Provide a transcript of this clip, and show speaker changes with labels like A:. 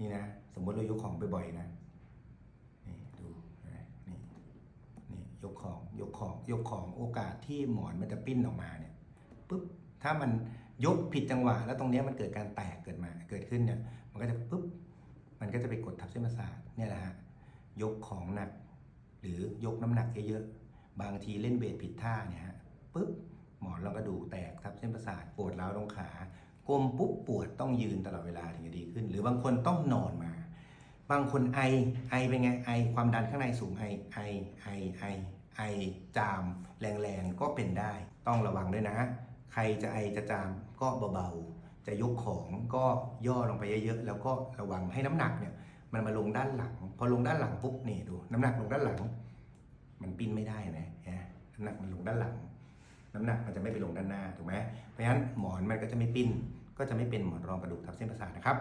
A: นี่นะ สมมติเรายกของบ่อยๆนะนี่ดูนะนี่นี่ยกของยกของยกของโอกาสที่หมอนมันจะปิ้นออกมาเนี่ยปุ๊บถ้ามันยกผิดจังหวะ แล้วตรงเนี้ยมันเกิดการแตกเกิดมาเกิดขึ้นเนี่ยมันก็จะปุ๊บมันก็จะไปกดทับเส้นประสาทเนี่ยแหละฮะยกของหนัก หรือยกน้ำหนักเยอะๆบางทีเล่นเบสผิดท่าเนี่ยฮะปุ๊บหมอนรองกระดูกแตกทับเส้นประสาทปวดร้าวตรงขา กลมปุ๊บปวดต้องยืนตลอดเวลาถึงจะดีขึ้น หรือบางคนต้องนอนมา บางคนไอไอเป็นไงไอความดันข้างในสูงไอไอไอไอไอจามแรงๆก็เป็นได้ ต้องระวังด้วยนะ ใครจะไอจะจามก็เบาๆ จะยกของก็ย่อลงไปเยอะๆแล้วก็ระวังให้น้ำหนักเนี่ยมันมาลงด้านหลัง พอลงด้านหลังปุ๊บนี่ดู น้ำหนักลงด้านหลัง มันปิ้นไม่ได้นะฮะน้ำหนักมันลงด้านหลัง น้ำหนักมันจะไม่ไปลงด้านหน้าถูกไหมเพราะฉะนั้นหมอนมันก็จะไม่ปิ้น ก็จะไม่เป็นหมอนรองกระดูกทับเส้นประสาทนะครับ